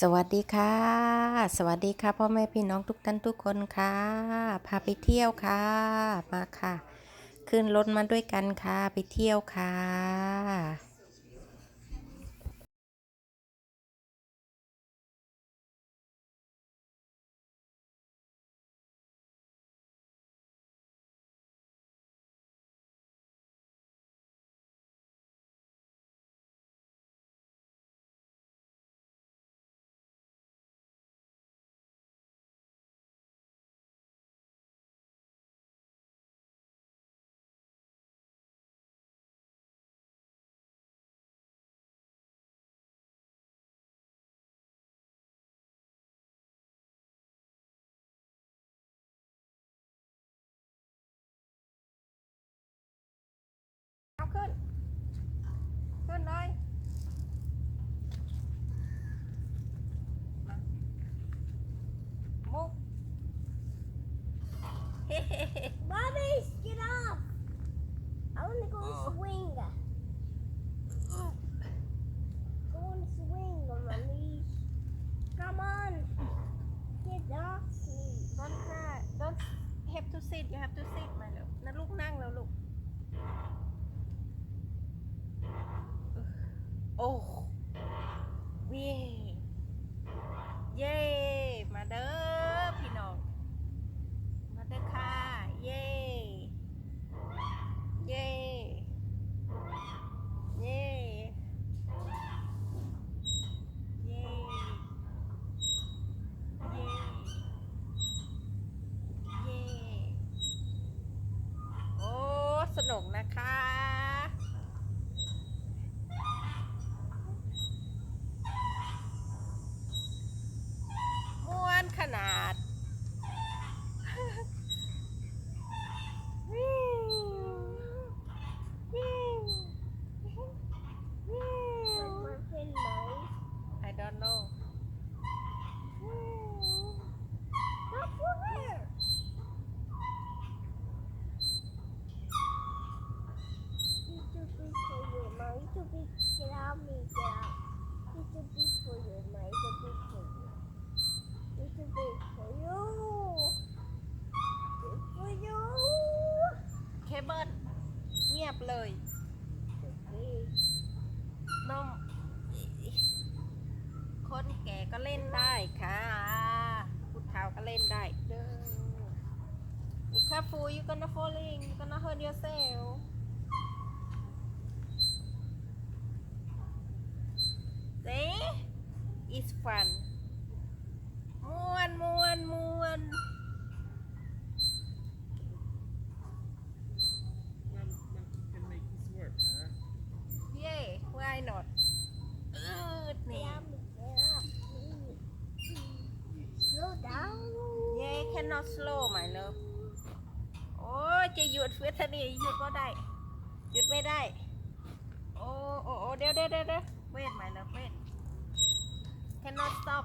สวัสดีค่ะ สวัสดีค่ะพ่อแม่พี่น้องทุกท่านทุกคนค่ะ พาไปเที่ยวค่ะ มาค่ะ ขึ้นรถมาด้วยกันค่ะ ไปเที่ยวค่ะ เอาขึ้น ขึ้นเลยมามุก Mommy, get off! I want to go Oh. swing. Go on swing, mommy. Come on. Get off me. don't cry don't have to sit you have to sit มาแล้วนะลูกนั่งแล้วลูก โอ้เย้เย้มาเด้อพี่น้อง มาเด้อค่ะ เย้เย้เย้เย้เย้เย้โอ้ สนุกนะคะ ม่วนขนาด วิววิววิว Like my friend Mike. I don't know Stop for there. You're too big for you, Mike. You're too big. Get out me. Get out. You're too big for you, Mike. You're too big for you. You're too big for you. Big for you. เคเบิลเงียบเลย Too big. นมคนแก่ก็เล่นได้ค่ะผู้เฒ่าก็เล่นได้เด้อ Be careful you gonna falling you gonna hurt yourself See it's fun ม่วนม่วนม่วน Man, man can make this work, huh? เย้ why not อืด Get นี่ out me. Get out me. Slow down. เย้ cannot slow my love โอ้ย จะหยุดเฟสนี่หยุดก็ได้ หยุดไม่ได้โอ้โอ้โอ้เดี๋ยวเดี๋ยวเดี๋ยวเดี๋ยว wait my love wait cannot stop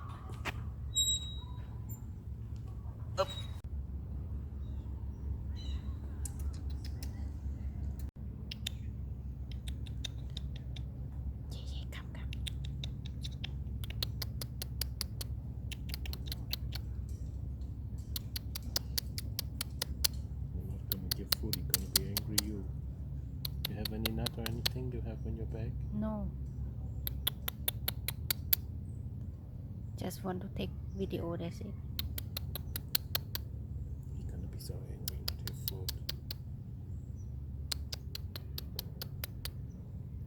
food, gonna be angry you. You have any nut or anything you have in your bag? No. Just want to take video, that's it. He's gonna be so angry with your food.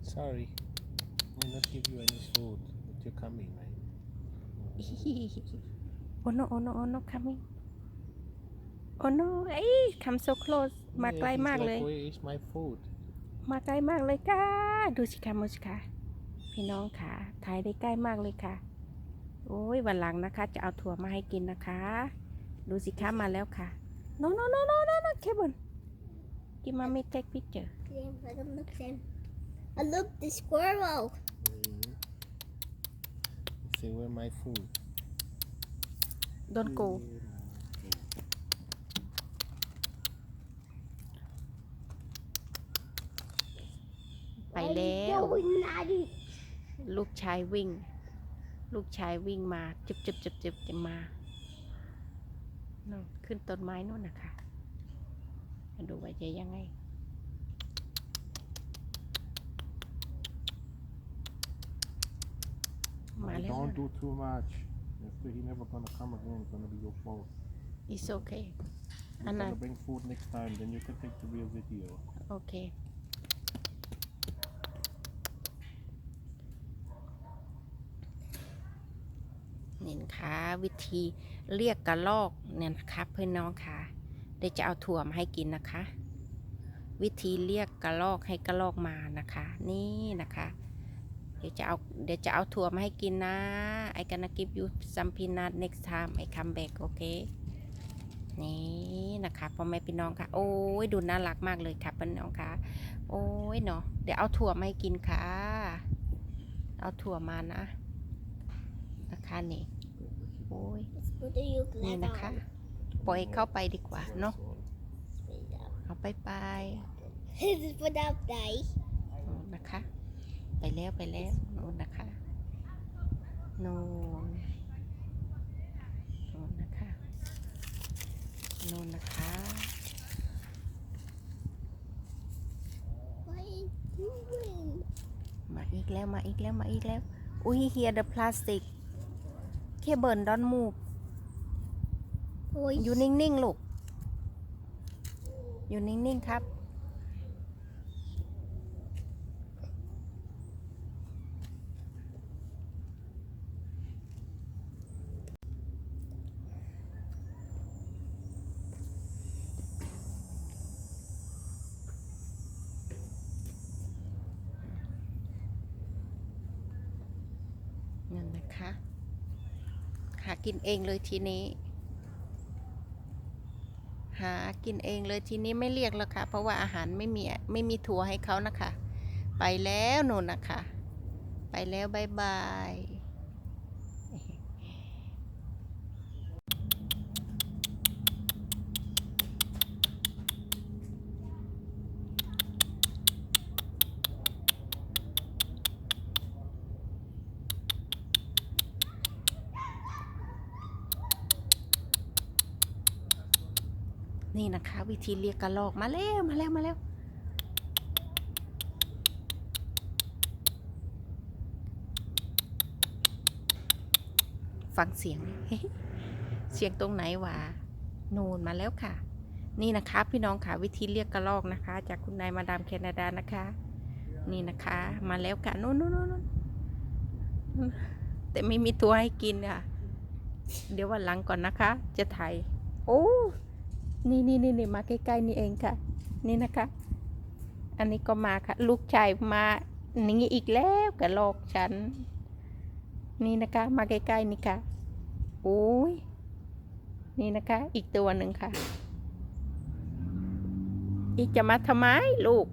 Sorry, I will not give you any food, but you're coming, right? oh no, oh no, oh no, coming. Oh no, hey, come so close. มาใกล้ Yeah, he's มากเลย Like, Where is my food? มาใกล้มากเลยค่ะ ดูสิคะมูสิคะพี่น้องค่ะถ่ายได้ใกล้มากเลยค่ะ โอ้ยวันหลังนะคะ จะเอาถั่วมาให้กินนะคะ ดูสิคะมาแล้วค่ะ no no no no no no เคบนกินมาไม่ take picture James, I don't look Sam. I look the squirrel. Mm. Say where my food? don't go Where my food? ไป แล้ว Why are you going, Maddie? ลูกชายวิ่ง ลูกชายวิ่งมาจุบจุบจุบจุบจะมานู่นขึ้นต้นไม้นู่นนะคะมาดูว่าจะยังไงมา No, แล้ว don't do too much. After he never gonna come again, it's gonna be your fault. it's okay You're Anna. gonna bring food next time, then you can take the real video. โเนี่นะคะวิธีเรียกกระลอกเนี่ยนะคะเพื่อนน้องค่ะเดี๋ยวจะเอาถั่วมาให้กินนะคะ วิธีเรียกกระลอกให้กระลอกมานะคะ นี่นะคะ เดี๋ยวจะเอาเดี๋ยวจะเอาถั่วมาให้กินนะ I gonna give you some peanut next time I come back โอเคนี่นะคะพ่อแม่พี่น้องค่ะ โอ้ยดูน่ารักมากเลยค่ะพี่น้องค่ะ โอ้ยเนาะเดี๋ยวเอาถั่วมาให้กินค่ะ เอาถั่วมานะนะคะนี่ ย Let's put the นี่ ukulele นะคะ on. ปล่อยเข้าไปดีกว่าเนาะ Spit it out. เอาไปไป Let's put out dice. นู่นนะคะ ไปแล้วไปแล้วนู่นนะคะนู่นนู่นนะคะนู่นนะคะ What are you doing? มาอีกแล้วมาอีกแล้วมาอีกแล้วอุ้ยเฮียเดอะพลาสติก เคเบิร์นดอนมูฟ Boy, อยู่นิ่งๆลูก อยู่นิ่งๆครับ นั่นนะคะ หากินเองเลยทีนี้ หากินเองเลยทีนี้ไม่เรียกแล้วค่ะ เพราะว่าอาหารไม่มีไม่มีถั่วให้เขานะคะ ไปแล้วนู่นนะคะ ไปแล้วบายบาย นี่นะคะ วิธีเรียกกระลอกมาแล้วมาแล้วมาแล้ว ฟังเสียง เสียงตรงไหนวะนูนมาแล้วค่ะ นี่นะคะพี่น้องค่ะวิธีเรียกกระลอกนะคะ จากคุณนายมาดามแคนาดานะคะ นี่นะคะ มาแล้วค่ะนู่นนู่นนู่นนู่นแต่ไม่มีตัวให้กินค่ะ เดี๋ยววันหลังก่อนนะคะ จะถ่าย โอ้ นี่นี่นี่นี่มาใกล้ๆนี่เองค่ะ นี่นะคะ อันนี้ก็มาค่ะ ลูกชายมานี่อีกแล้วกระลอกฉัน นี่นะคะ มาใกล้ๆนี่ค่ะโอ้ยนี่นะคะ อีกตัวหนึ่งค่ะ อีกจะมาทำไมลูก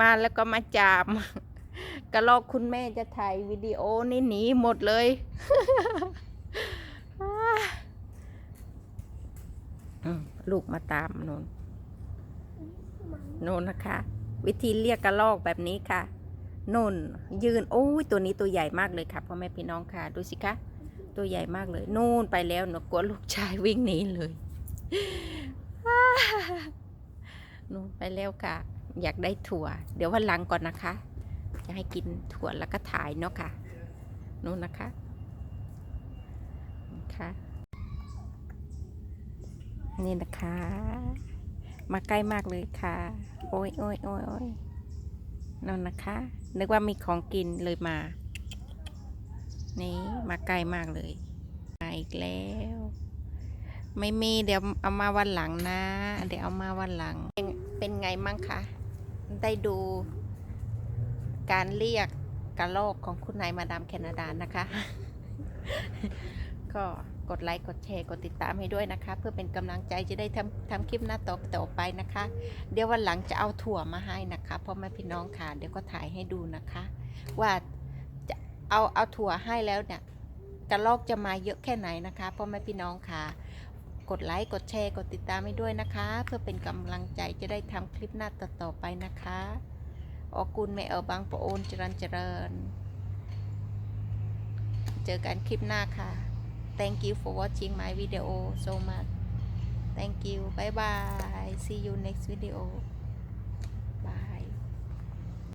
มาแล้วก็มาจามกระลอกคุณแม่จะถ่ายวิดีโอนี่หนีหมดเลย อืม ลูกมาตามนนนนนะคะ วิธีเรียกกระลอกแบบนี้ค่ะนนยืนโอ้ยตัวนี้ตัวใหญ่มากเลยค่ะพ่อแม่พี่น้องค่ะดูสิคะตัวใหญ่มากเลยนู่นไปแล้วหนูกลัวลูกชายวิ่งหนีเลยนู่นไปแล้วค่ะ อยากได้ถั่ว เดี๋ยววันหลังก่อนนะคะ จะให้กินถั่วแล้วก็ถ่ายเนาะค่ะนู่นนะคะค่ะ นี่นะคะ มาใกล้มากเลยค่ะ โอ้ยโอ้ยโอ้ยโอ้ยนั่นนะคะ นึกว่ามีของกินเลยมา นี่มาใกล้มากเลยมาอีกแล้ว ไม่มีเดี๋ยวเอามาวันหลังนะ เดี๋ยวเอามาวันหลัง เป็นเป็นไงมั่งคะ ได้ดูการเรียกกระโลกของคุณนายมาดามแคนาดานะคะ ก็ กดไลค์กดแชร์กดติดตามให้ด้วยนะคะ เพื่อเป็นกำลังใจจะได้ทำทำคลิปหน้าต่อต่อไปนะคะ เดี๋ยววันหลังจะเอาถั่วมาให้นะคะพ่อแม่พี่น้องค่ะเดี๋ยวก็ถ่ายให้ดูนะคะ ว่าจะเอาเอาถั่วให้แล้วเนี่ยกระลอกจะมาเยอะแค่ไหนนะคะพ่อแม่พี่น้องค่ะ กดไลค์กดแชร์กดติดตามให้ด้วยนะคะ เพื่อเป็นกำลังใจจะได้ทำคลิปหน้าต่อต่อไปนะคะออกุลแม่เออบางปะโอนเจริญเจริญ เจอกันคลิปหน้าค่ะ thank you for watching my video so much. Thank you. Bye bye. See you next video